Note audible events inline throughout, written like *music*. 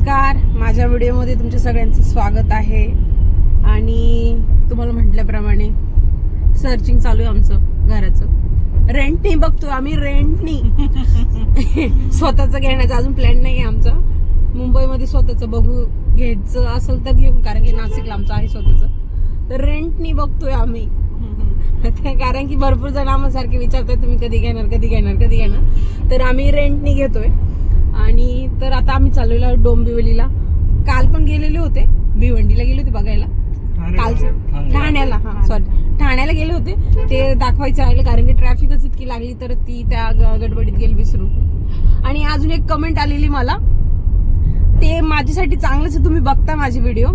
नमस्कार. माझ्या व्हिडिओमध्ये तुमच्या सगळ्यांचं स्वागत आहे. आणि तुम्हाला म्हटल्याप्रमाणे सर्चिंग चालू आहे आमचं घराचं. रेंटनी बघतो आम्ही रेंटनी *laughs* स्वतःचं घेण्याचा अजून प्लॅन नाही आहे आमचा. मुंबईमध्ये स्वतःचं बघू घ्यायचं असेल तर घेऊ कारण की नाशिकला आमचं आहे स्वतःचं. तर रेंटनी बघतोय आम्ही. *laughs* कारण की भरपूर जण आम्हासारखे विचारतात तुम्ही कधी घेणार कधी घेणार कधी घेणार? तर आम्ही रेंटनी घेतोय. आणि तर आता आम्ही चाललेलो डोंबिवलीला. काल पण गेलेले होते. भिवंडीला गेले होते बघायला. काल ठाण्याला. हा सॉरी ठाण्याला गेले होते. ते दाखवायचं राहिलं कारण की ट्रॅफिकच इतकी लागली तर ती त्या गडबडीत गेली विसरून. आणि अजून एक कमेंट आलेली मला. ते माझ्यासाठी चांगलंच तुम्ही बघता माझे व्हिडिओ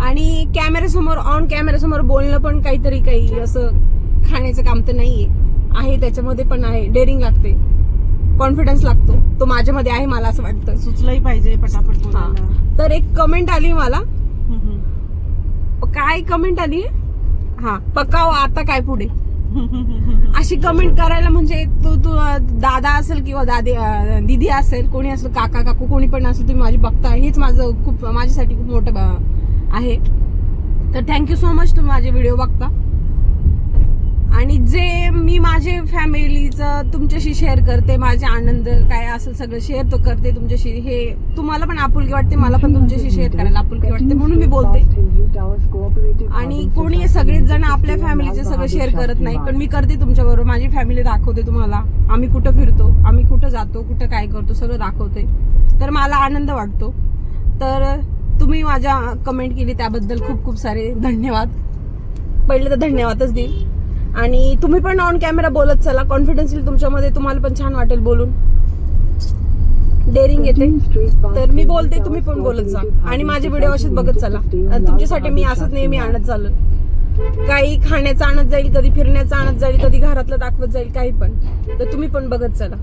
आणि कॅमेऱ्यासमोर ऑन कॅमेऱ्यासमोर बोलणं पण काहीतरी काही असं खाण्याचं काम तर नाहीये. आहे त्याच्यामध्ये पण आहे. डेअरिंग लागते. कॉन्फिडन्स लागतो. तो माझ्यामध्ये आहे मला असं वाटतं सुचलंही पाहिजे पटापट हा. तर एक कमेंट आली मला हम्म. काय कमेंट आली हा पकाव आता काय पुढे हम्म. अशी कमेंट करायला म्हणजे तू तू दादा असेल किंवा दादी अं, दिदी असेल कोणी असेल काका काकू कोणी पण असेल तुम्ही माझी बघता हेच माझं खूप माझ्यासाठी खूप मोठं आहे तर थँक्यू सो मच तुम्ही माझे व्हिडिओ बघता आणि जे मी माझे फॅमिलीचं तुमच्याशी शेअर करते माझे आनंद काय असं सगळं शेअर तो करते तुमच्याशी. हे तुम्हाला पण आपुलकी वाटते मला पण तुमच्याशी शेअर करायला आपुलकी वाटते म्हणून मी बोलते. आणि कोणी सगळेच जण आपल्या फॅमिलीचे सगळं शेअर करत नाही पण मी करते तुमच्या बरोबर माझी फॅमिली दाखवते तुम्हाला. आम्ही कुठं फिरतो आम्ही कुठं जातो कुठं काय करतो सगळं दाखवते. तर मला आनंद वाटतो. तर तुम्ही माझ्या कमेंट केली त्याबद्दल खूप खूप सारे धन्यवाद. पहिले तर धन्यवादच देईल. आणि तुम्ही पण ऑन कॅमेरा बोलत चला. कॉन्फिडन्स येईल तुमच्यामध्ये तुम्हाला पण छान वाटेल बोलून. डेअरिंग येते. तर मी बोलते तुम्ही पण बोलत जा. आणि माझे व्हिडिओ असेच बघत चला. तुमच्यासाठी मी असंच नेहमी आणत चालल काही खाण्याचं आणत जाईल कधी फिरण्याचं आणत जाईल कधी घरातलं दाखवत जाईल काही पण. तर तुम्ही पण बघत चला.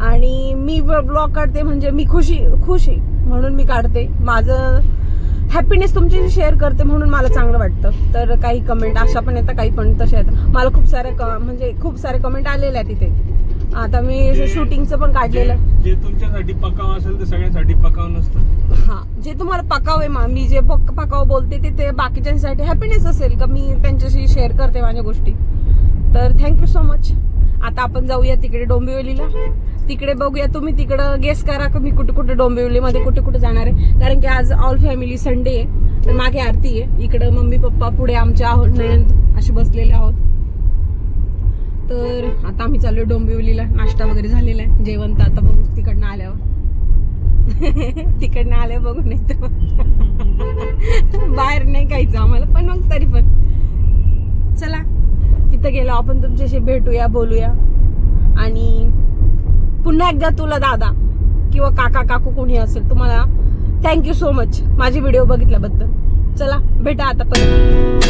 आणि मी ब्लॉग काढते म्हणजे मी खुशी खुश आहे म्हणून मी काढते. माझं हॅपीनेस तुमच्याशी शेअर करते म्हणून मला चांगलं वाटतं. तर काही कमेंट अशा पण येतात काही पण तशा येतात. मला खूप सारे म्हणजे खूप सारे कमेंट आलेले आहेत तिथे आता मी शूटिंगचं पण काढलेलं. जे तुमच्यासाठी पकाव असेल ते सगळ्यांसाठी पकाव नसतं हा जे तुम्हाला पकाव आहे मा- मी जे पक पकाव बोलते ते ते बाकीच्यांसाठी हॅपीनेस असेल का मी त्यांच्याशी शेअर करते माझ्या गोष्टी. तर थँक्यू सो मच आता आपण जाऊया तिकडे डोंबिवलीला. तिकडे बघूया तुम्ही तिकडं गेस करा का मी कुठे कुठे डोंबिवलीमध्ये कुठे कुठे जाणार आहे. कारण की आज ऑल फॅमिली संडे आहे तर मागे आरती आहे. इकडं मम्मी पप्पा पुढे आमचे आहोत नयन असे बसलेले आहोत. तर आता आम्ही चाललो डोंबिवलीला. नाश्ता वगैरे झालेला आहे. जेवण तर आता बघू तिकडनं आल्यावर. *laughs* तिकडनं आल्या बघून येतो. *laughs* बाहेर नाही खायचं आम्हाला पण मग तरी पण. चला. तिथं गेलो आपण तुमच्याशी भेटूया बोलूया. आणि पुन्हा एकदा तुला दादा किंवा काका काकू कोणी असेल तुम्हाला थँक्यू सो मच माझे व्हिडिओ बघितल्याबद्दल. चला भेटा आता परत.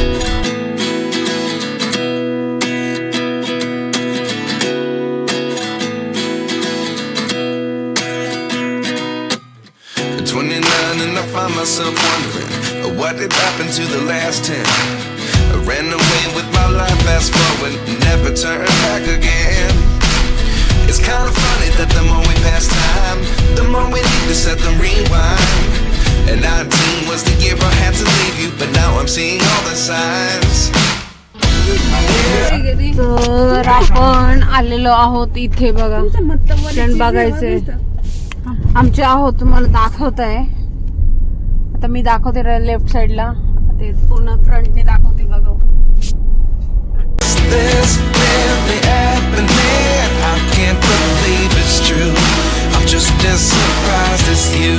At 29 and I find myself wondering what did happen to the last 10. I ran away with my life, fast forward, never turn back again. It's kind of funny that the more we pass time, the more we need to set the rewind. And 19 was the year I had to leave you, but now I'm seeing all the signs. तर आपण आलेलो आहोत इथे बघा क्षण बघायचे आमचे आहोत तुम्हाला दाखवत आहे आता मी दाखवते लेफ्ट साइडला ते पूर्ण फ्रंटने दाखवते This really happening. I can't believe it's true. I'm just as surprised as you.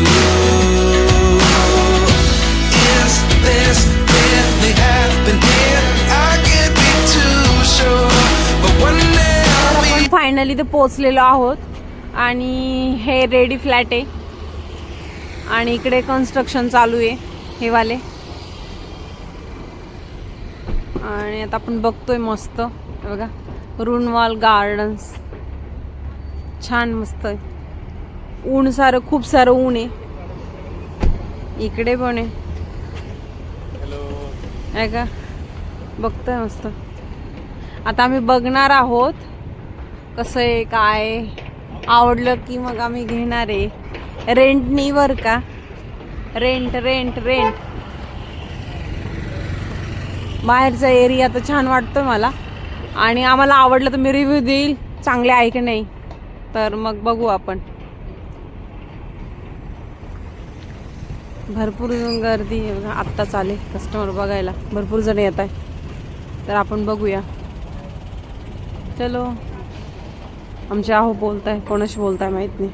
Is this really happening? I can't be too sure, but one day I'll finally ते पोचलेलो आहोत आणि हे रेडी फ्लॅट आहे आणि इकडे कन्स्ट्रक्शन चालू आहे हे वाले आणि आता आपण बघतोय मस्त. हे बघा रुनवाल गार्डन्स छान मस्त आहे. ऊन सारं खूप सारं ऊन आहे. इकडे पण आहे. का? बघतोय मस्त. आता आम्ही बघणार आहोत कसं आहे काय. आवडलं की मग आम्ही घेणार आहे. रेंटनी बर का? रेंट रेंट रेंट बाहेरचा एरिया तर छान वाटतो मला. आणि आम्हाला आवडलं तर मी रिव्ह्यू देईल. चांगले आहे की नाही? तर मग बघू आपण. भरपूर गर्दी बघा, आत्ताच आले कस्टमर बघायला. भरपूर जण येत आहे. तर आपण बघूया. चलो. आमचे आहो बोलताय. कोणाशी बोलताय माहीत नाही.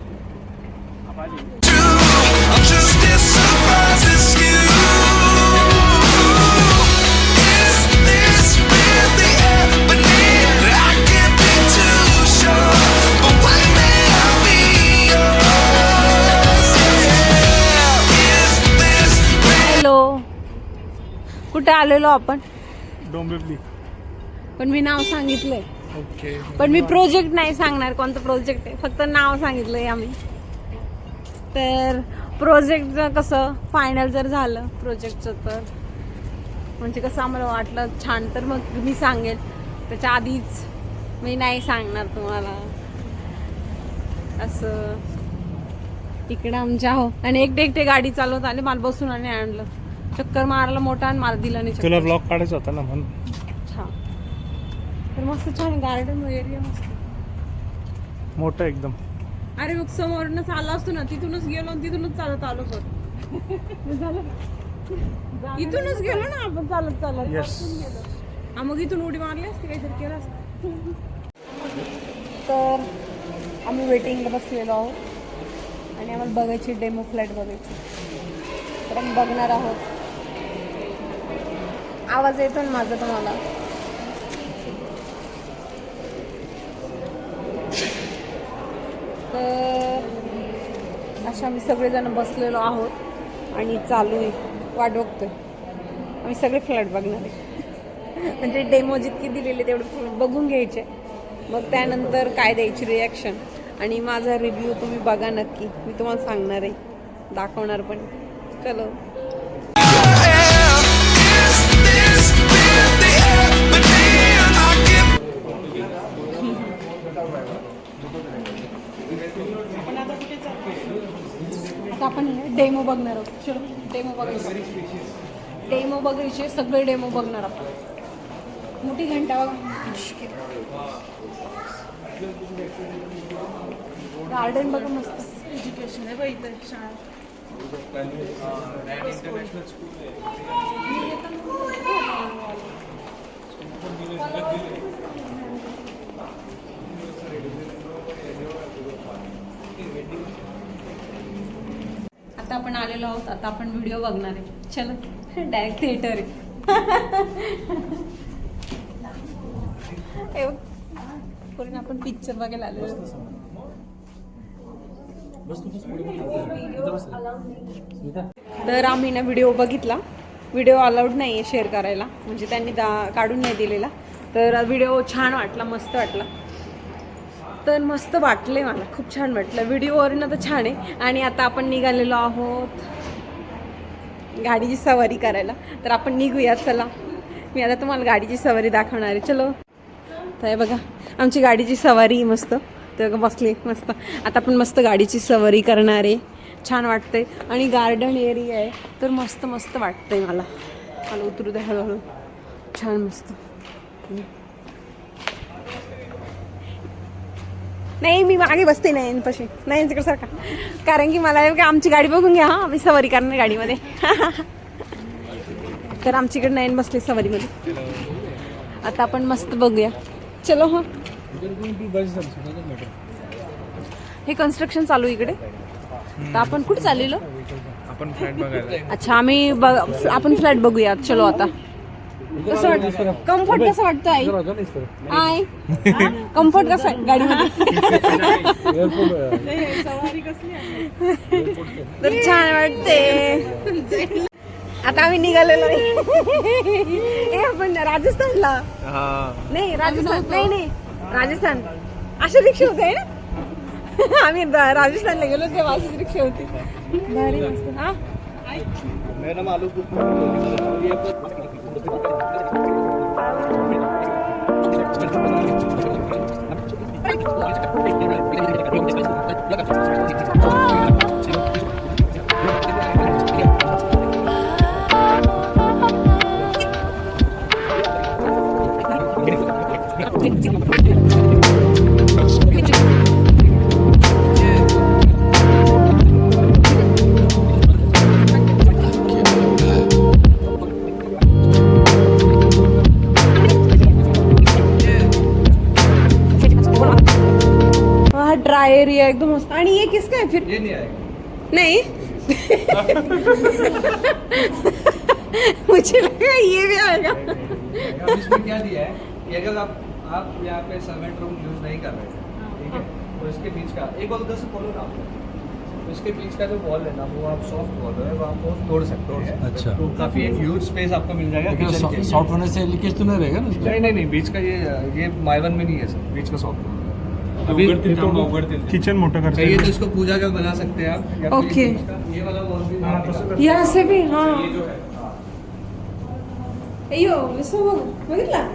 कुठे आलेलो आपण? डोंबिवली. पण मी नाव सांगितलंय. ओके. पण मी प्रोजेक्ट नाही सांगणार कोणतं प्रोजेक्ट आहे. फक्त नाव सांगितलंय आम्ही. तर प्रोजेक्टचं कसं फायनल जर झालं प्रोजेक्टचं तर. म्हणजे कसं आम्हाला वाटलं छान. तर मग मी सांगेल त्याच्या आधीच मी नाही सांगणार तुम्हाला. असं. इकडं आमच्या हो आणि एकटे एकटे गाडी चालवत आले मला बसून आणि आणलं. चक्कर मारला मोठा आणि मला दिला नाही तुला चक्कर. ब्लॉग काढायचा होता ना म्हणून. अच्छा. तर मस्त छान गार्डन एरिया मस्त. मोठं एकदम. अरे मग समोरनच आला असतो ना तिथूनच गेलो आणि तिथूनच चालत आलो पण झालं *laughs* इथूनच गेलो ना आपण चालत चालत. Yes. हा मग इथून उडी मारली असते काहीतरी केलं असतं. *laughs* तर आम्ही वेटिंगला बसलेलो आहोत. आणि आम्हाला बघायची डेमो फ्लॅट बघायची. तर आम्ही बघणार आहोत. आवाज येतो ना माझा तुम्हाला? तर अशा आम्ही सगळेजण बसलेलो आहोत आणि चालू आहे. वाट बघतोय. आम्ही सगळे फ्लॅट बघणार आहे. म्हणजे डेमो जितकी दिलेली तेवढे बघून घ्यायचे. मग त्यानंतर काय द्यायची रिॲक्शन आणि माझा रिव्ह्यू तुम्ही बघा नक्की. मी तुम्हाला सांगणार आहे. दाखवणार पण. चलो. आता आपण डेमो बघणार आहोत. चलो डेमो बघणार डेमो बघायचे सगळे डेमो बघणार आपण मोठी घंटा गार्डन बघा मस्त. एज्युकेशन आहे बाई इथं शाळा. आता आपण आलेलो आहोत आता आपण व्हिडिओ बघणार आहे. चलो डायरेक्ट थिएटर आहे. पूर्ण आपण पिक्चर बघायला आलेलो. तर आम्ही ना व्हिडिओ बघितला. व्हिडिओ अलाउड नाही आहे शेअर करायला. म्हणजे त्यांनी दा काढून नाही दिलेला. तर व्हिडिओ छान वाटला मस्त वाटला. तर मस्त वाटले मला. खूप छान वाटलं. व्हिडिओवरनं तर छान आहे. आणि आता आपण निघालेलो आहोत गाडीची सवारी करायला. तर आपण निघूया चला. मी आता तुम्हाला गाडीची सवारी दाखवणार आहे. चलो. तर बघा आमची गाडीची सवारी मस्त. ते बघा बसली मस्त. आता आपण मस्त गाडीची सवारी करणार आहे. छान वाटतंय. आणि गार्डन एरिया आहे. तर मस्त मस्त वाटतंय मला. मला उतरू द्या हळूहळू. छान मस्त. नाही मी मागे बसते नाही पशी नाही तिकडे सारखा कारण की मला आमची गाडी बघून घ्या हा. आम्ही सवारी करणार गाडीमध्ये. *laughs* तर आमच्याकडे नाही बसले सवारीमध्ये. आता आपण मस्त बघूया. चलो हो. हे कन्स्ट्रक्शन चालू इकडे. तर आपण कुठे चाललेलो? आपण फ्लॅट बघायला. अच्छा आम्ही आपण फ्लॅट बघूया चलो आता. कसं वाटतं? कम्फर्ट कसं वाटतं आई? आय कम्फर्ट *laughs* कसं आहे गाडीमध्ये? तर *laughs* छान वाटते. आता आम्ही निघालेलो नाही. ए आपण राजस्थानला. नाही राजस्थान. नाही नाही. राजस्थान. अशी रिक्षा होते ना? *laughs* आम्ही राजस्थानला गेलो तेव्हा अशीच रिक्षा होती. भारी मस्त. हा? Thank you. किसका है फिर? ये नहीं आएगा। नहीं? मुझे लगा ये भी आएगा। अब इसमें क्या दिया है कि अगर आप आप यहाँ पे सर्वेंट रूम यूज़ नहीं कर रहे हैं ठीक है? तो इसके बीच का एक और उधर से खोलो ना। तो इसके बीच का जो वॉल है ना वो आप सॉफ्ट वॉल है वो आप तोड़ सकते हैं। अच्छा। तो काफ़ी एक ह्यूज स्पेस आपको मिल जाएगा किचन के सॉफ्ट होने से लीकेज तो नहीं रहेगा ना नहीं नहीं नहीं बीच का ये ये माइवन में नहीं है सर बीच का सॉफ्ट अभी किचन मोठं करता चाहिए तो इसको पूजा का बना सकते हैं आप। ओके। हाँ। कर. यहाँ से भी हाँ। ये जो अय्यो असं बघ बघितला हैं।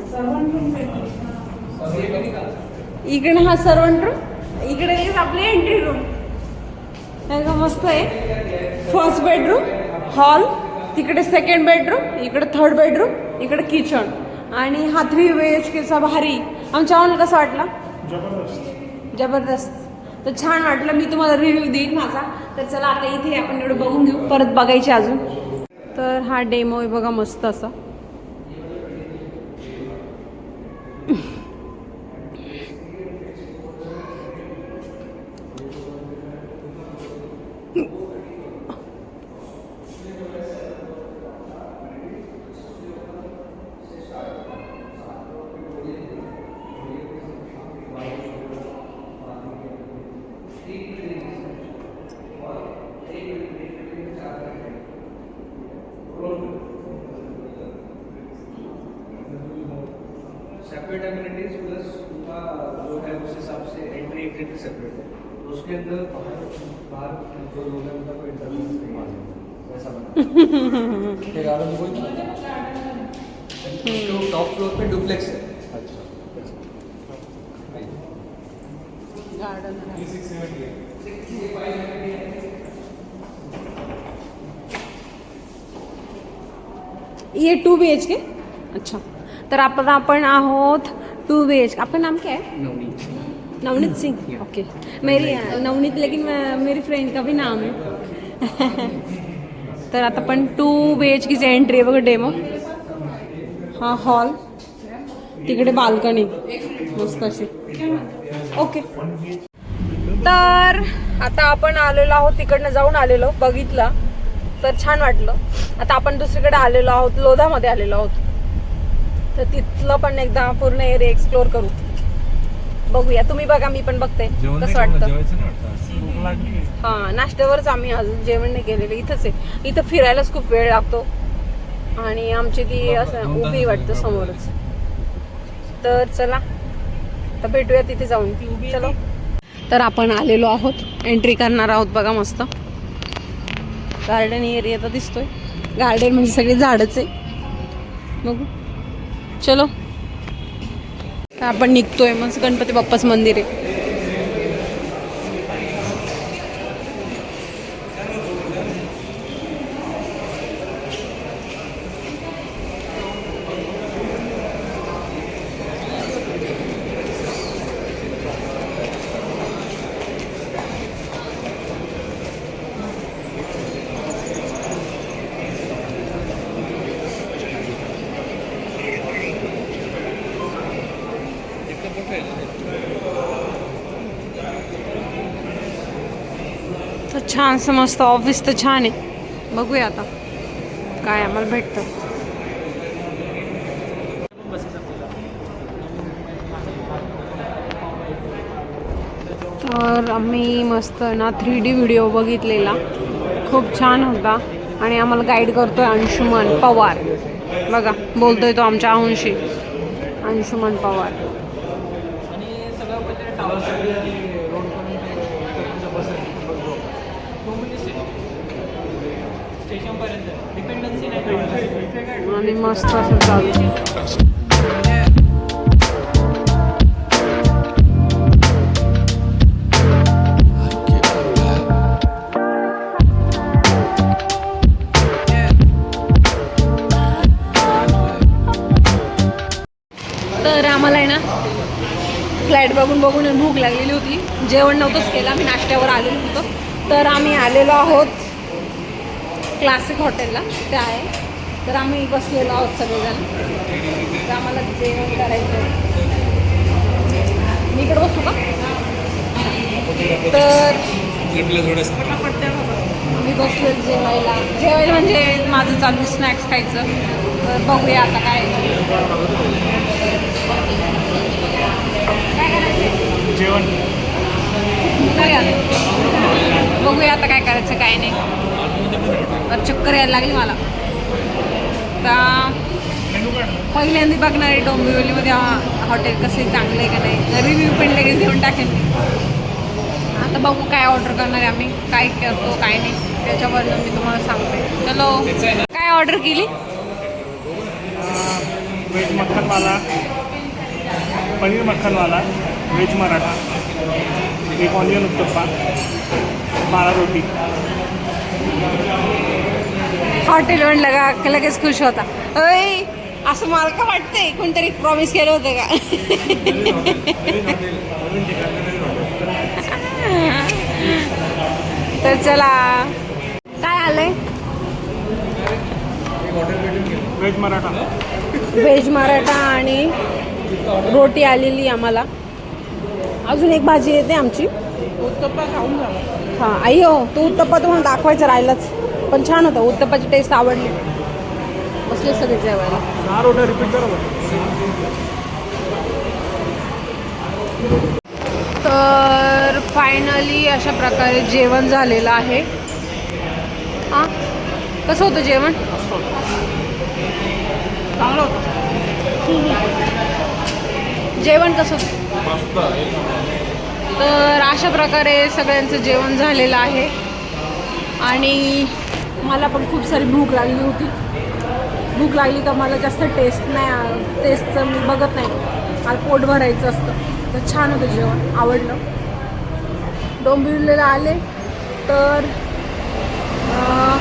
इकडे हा सर्वंट रूम इकडे आपले एंट्री रूम नाही का मस्त आहे. फर्स्ट बेडरूम हॉल तिकडे सेकंड बेडरूम इकडे थर्ड बेडरूम इकडे किचन आणि हा थ्री बी एच केचा भारी. आमच्या ऑन कसा वाटला? जबरदस्त. तर छान वाटलं. मी तुम्हाला रिव्ह्यू देईन माझा. तर चला आता इथे आपण एवढं बघून घेऊ. परत बघायचे अजून. तर हा डेमो आहे बघा मस्त असा सेपरेट एमिनिटीज प्लस उनका जो है उस हिसाब से एंट्री एग्जिट सेपरेट है तो उसके अंदर बाहर बाहर जो लोग हैं उनका कोई इंटरव्यू नहीं आ सकता वैसा ते गार्डन कोई उसके टॉप फ्लोर पे डुप्लेक्स है। ये टू बी एच के अच्छा। तर आता आपण आहोत टू बी एच आपका नाम क्या? है नवनीत सिंह ओके मेरी नवनीत लेकिन मेरी फ्रेंड का भी नाम है. *laughs* *laughs* तर आता पण टू बी एच कीची एंट्री आहे बघा डेमो हा हॉल तिकडे बाल्कनी मस्त अशी. ओके तर आता आपण आलेलो आहोत तिकडनं जाऊन आलेलो बघितलं. तर छान वाटलं. आता आपण दुसरीकडे आलेलो आहोत लोधामध्ये आलेलो आहोत. तर तिथलं पण एकदा पूर्ण एरिया एक्सप्लोर करू. बघूया. तुम्ही बघा मी पण बघते. कसं वाटतं? हा नाश्त्यावरच आम्ही अजून जेवण नाही केलेलं. इथंच आहे. इथं फिरायलाच खूप वेळ लागतो. आणि आमची ती असं उभी वाटतं समोरच. तर चला. तर भेटूया तिथे जाऊन. चलो. तर आपण आलेलो आहोत. एंट्री करणार आहोत बघा मस्त. गार्डन एरिया तर दिसतोय. गार्डन म्हणजे सगळी झाडच आहे. बघू. चलो. तर आपण निघतोय मस्त गणपती बाप्पाचं मंदिर आहे. तर छानसं मस्त ऑफिस तर छान आहे. बघूया आता काय आम्हाला भेटतं. तर आम्ही मस्त ना थ्री डी व्हिडिओ बघितलेला. खूप छान होता. आणि आम्हाला गाईड करतोय अंशुमन पवार. बघा बोलतोय तो आमच्या अंशी. अंशुमन पवार आणि मस्त असं चालू. तर आम्हाला आहे ना फ्लॅट बघून बघून भूक लागलेली होती. जेवण नव्हतंच केलं आम्ही नाश्त्यावर आलेलो होतो. तर आम्ही आलेलो आहोत क्लासिक हॉटेलला ते आहे. तर आम्ही बसलेलो आहोत सगळेजण. तर आम्हाला जेवण करायचं. मी इकडे बसू का? तर मी बसलो जेवायला. जेवायला म्हणजे माझं चालू स्नॅक्स खायचं. तर बघूया आता काय काय करायचं जेवण. बघूया आता काय करायचं काय नाही. चक्कर यायला लागली मला. आता पहिल्यांदा बघणार आहे डोंबिवलीमध्ये हॉटेल कसे चांगलं आहे का नाही. रिव्ह्यू पण लगेच देऊन टाकेन मी. आता बघू काय ऑर्डर करणार आहे आम्ही काय करतो काय नाही. त्याच्याबद्दल मी तुम्हाला सांगते. चलो काय ऑर्डर केली? व्हेज मक्खनवाला पनीर मक्खनवाला व्हेज मराठा एक ऑनियन उत्तप्पा माळा रोटी. हॉटेल म्हणलं का की लगेच खुश होता. अय असं मला का वाटतंय कोणतरी प्रॉमिस केलं होतं का? तर चला. काय आलंय? व्हेज मराठा. व्हेज मराठा आणि रोटी आलेली आम्हाला. अजून एक भाजी येते आमची. उत्तप्पा खाऊन हां आई हो तो उत्तप्पा तुम्हाला दाखवायचं राहिलाच. पण छान होता. उत्तप्पाची टेस्ट आवडली. बसले सगळे जेवायला. तर फायनली अशा प्रकारे जेवण झालेलं आहे. हां? कसं होतं जेवण? चांगलं होतं. जेवण कसं होतं? तर अशा प्रकारे सगळ्यांचं जेवण झालेलं आहे. आणि मला पण खूप सारी भूक लागली होती. भूक लागली का मला जास्त टेस्ट नाही टेस्टचं मी बघत नाही. मला पोट भरायचं असतं. तर छान होतं जेवण आवडलं. डोंबिवलीला आले तर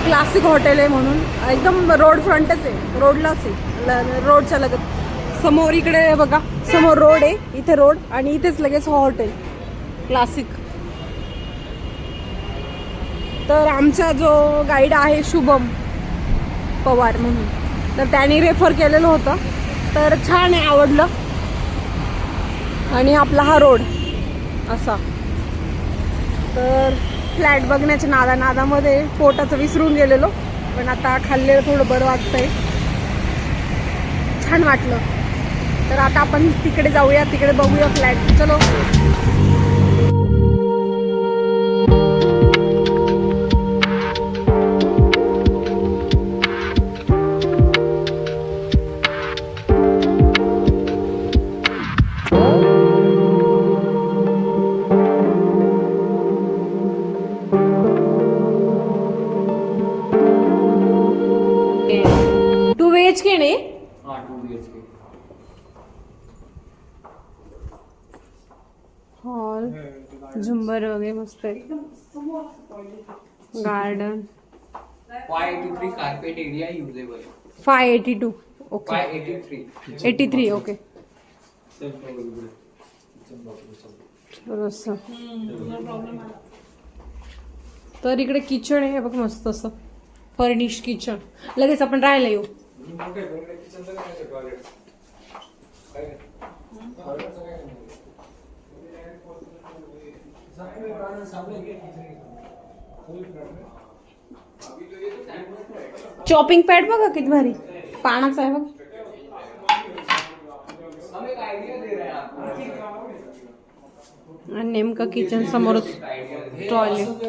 क्लासिक हॉटेल आहे म्हणून. एकदम रोड फ्रंटच आहे. रोडलाच आहे. ल- रोडच्या लगत. समोर इकडे बघा. समोर रोड आहे. इथे रोड आणि इथेच लगेच हॉटेल क्लासिक तर आमचा जो गाईड आहे शुभम पवार म्हणून. तर त्यांनी रेफर केलेलं होतं. तर छान आहे आवडलं. आणि आपला हा रोड असा. तर फ्लॅट बघण्याच्या नादा नादामध्ये पोटाचं विसरून गेलेलो. पण आता खाल्लेलं थोडं बरं वाटतंय. छान वाटलं. तर आता आपण तिकडे जाऊया तिकडे बघूया फ्लॅट चलो. मस्त garden five eighty three carpet area usable five eighty two okay five eighty three eighty three okay असं तर इकडे किचन आहे बघ मस्त असं. फर्निश किचन लगेच आपण राहायला येऊ. चॉपिंग पॅड बघा किती भारी. पानाचा आहे बघ. हैं आणि नेमकं किचन समोरच टॉयलेट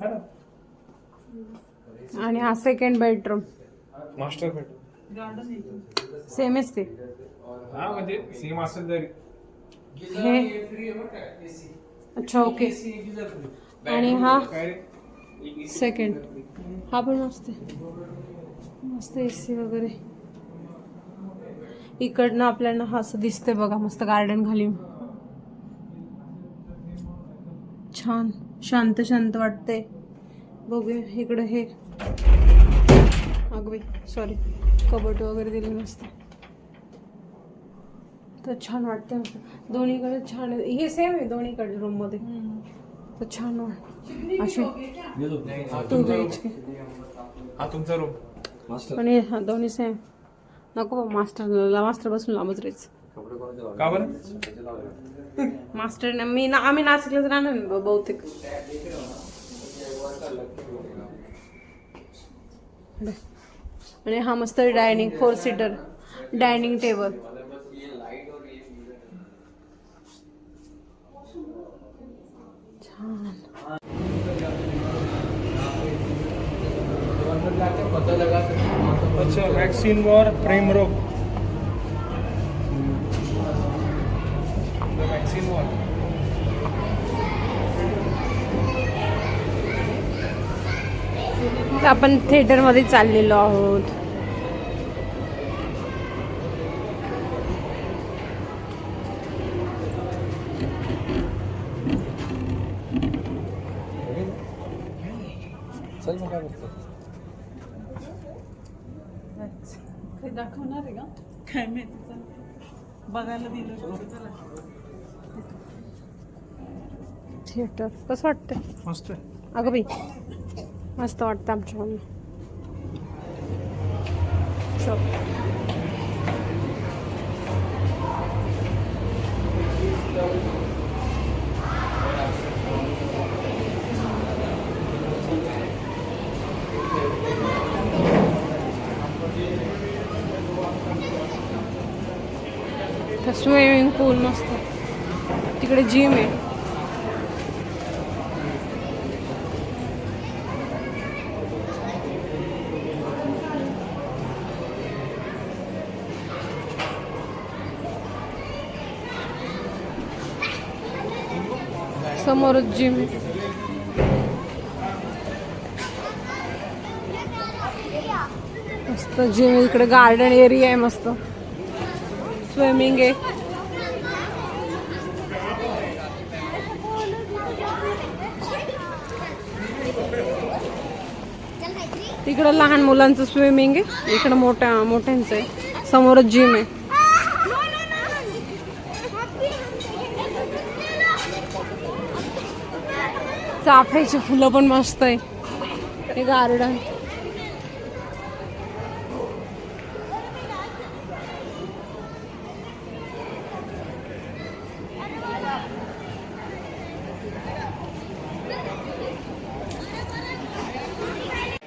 आहे. आणि हा second bedroom master bed garden आहे. सेमच ते हा म्हणजे सेम असेल तरी हे. अच्छा ओके आणि हा सेकंड हा पण मस्त आहे. मस्त ए सी वगैरे. इकडनं आपल्याला हा असं दिसतंय बघा मस्त गार्डन खाली. छान. शांत शांत वाटतंय. बघूया. इकडं हे. अगं बाई सॉरी कबट वगैरे दिले मस्त तर छान वाटतं मस्त दोन्हीकडे छान हे सेम आहे दोन्हीकडे रूममध्ये तर छान वाट अशी. टू बी एच के हा तुमचा रूम मास्टर पण हे हा दोन्ही सेम नको मास्टर मास्टर बसून लांबच राहायचं. लावले? का बरं. मास्टर ना मी ना आम्ही नाशिकलाच राहणार बहुतेक. आणि हा मस्त dining four seater dining table अच्छा vaccine war Prem Rog vaccine war. तर आपण थिएटरमध्ये चाललेलो आहोत. दाखवणार आहे का? काय माहिती. बघायला दिलं चला. थिएटर कसं वाटतंय? मस्त आहे. अगं बाई मस्त वाटतं आमच्या मम्मी स्विमिंग पूल मस्त तिकडे जिम आहे समोरच जिम मस्त जिम इकडे गार्डन एरिया आहे मस्त. स्विमिंग आहे. तिकडं लहान मुलांचं स्विमिंग आहे. इकडं मोठ्या मोठ्यांचं आहे. समोरच जिम आहे. चाफ्याची फुलं पण मस्त आहे. हे गार्डन.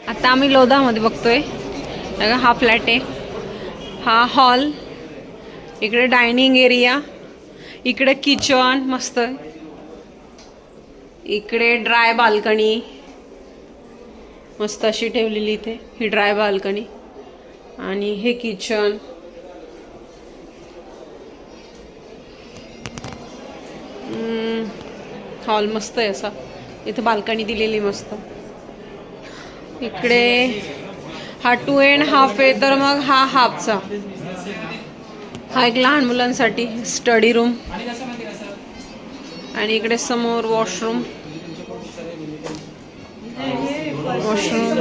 आता आम्ही लोधामध्ये बघतोय. हा फ्लॅट आहे. हा हॉल. इकडे डायनिंग एरिया. इकडे किचन मस्त. आहे इकडे ड्राय बाल्कनी. मस्त अशी ठेवलेली इथे ही ड्राय बाल्कनी. आणि हे किचन. हॉल मस्त आहे असा. इथे बाल्कनी दिलेली मस्त. इकडे हा टू अँड हाफ आहे तर मग हा हाफचा हा एक लहान मुलांसाठी स्टडी रूम आणि इकडे समोर वॉशरूम वॉशरूम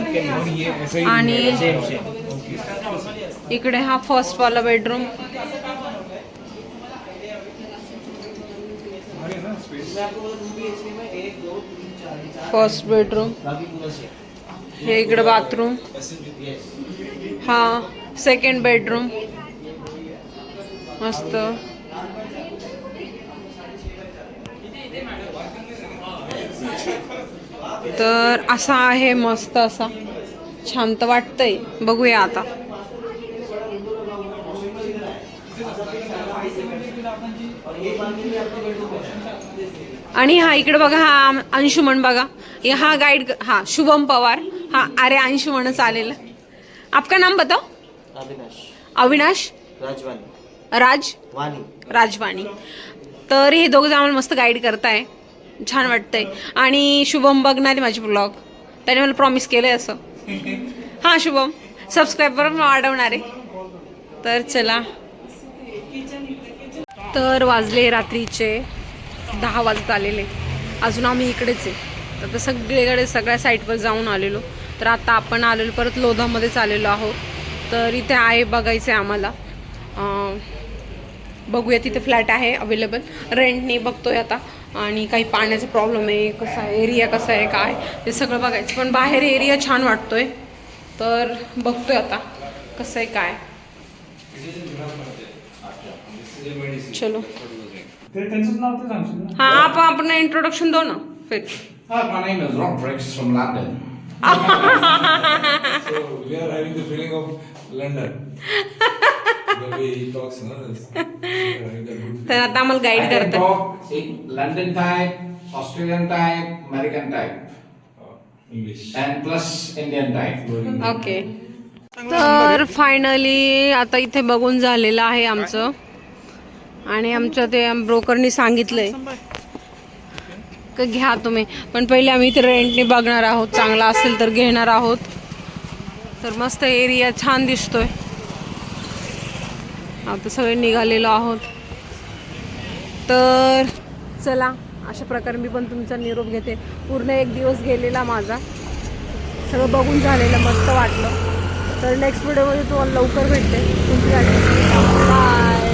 इकडे हा फ़र्स्ट वाला बेडरूम फ़र्स्ट बेडरूम इकडे बाथरूम हा सेकंड बेडरूम मस्त. तर असा आहे मस्त असा. शांत वाटतंय. बघूया आता. आणि हा इकडे बघा हा अंशुमन बघा. ये हा गाइड हा शुभम पवार. हा अरे अंशुमनच आलेला. आपका नाम बताओ? अविनाश. अविनाश? राजवानी. राज? वाणी राजवाणी तर हे दोघं आम्हाला मस्त गाईड करताय. छान वाटतंय. आणि शुभम बघणारी माझे ब्लॉग त्याने मला प्रॉमिस केलंय असं. हां शुभम. सबस्क्राईबर वाढवणार आहे. तर चला. तर वाजले रात्रीचे दहा वाजत आलेले. अजून आम्ही इकडेच आहे. तर आता सगळीकडे सगळ्या साईटवर जाऊन आलेलो. तर आता आपण आलेलो परत लोधामध्येच आलेलो आहोत. तर इथे आहे बघायचं आहे आम्हाला बघूया तिथे फ्लॅट आहे अवेलेबल रेंटने बघतोय आता. आणि काही पाण्याचा प्रॉब्लेम आहे कसा आहे एरिया कसा आहे काय? ते सगळं बघायचं. पण बाहेर एरिया छान वाटतोय. तर बघतोय आता कसं आहे काय? चलो. हा आपण आपण इंट्रोडक्शन दो ना फिर. *laughs* तर आता आम्हाला गाईड करतात type, Australian type, American type, feeling. Uh, English. and plus Indian type. Okay तर फायनली आता इथे बघून झालेलं आहे आमचं. आणि आमच्या ते ब्रोकरनी सांगितलंय. का घ्या तुम्ही. पण पहिले आम्ही इथे रेंटने बघणार आहोत. चांगला असेल तर घेणार आहोत. तर मस्त एरिया छान दिसतोय. आता सगळे निघालेलो आहोत. तर चला अशा प्रकारे मी पण तुमचा निरोप घेते. पूर्ण एक दिवस गेलेला माझा. सगळं बघून झालेलं मस्त वाटलं. तर नेक्स्ट व्हिडिओमध्ये तुम्हाला लवकर भेटते. तुमची बाय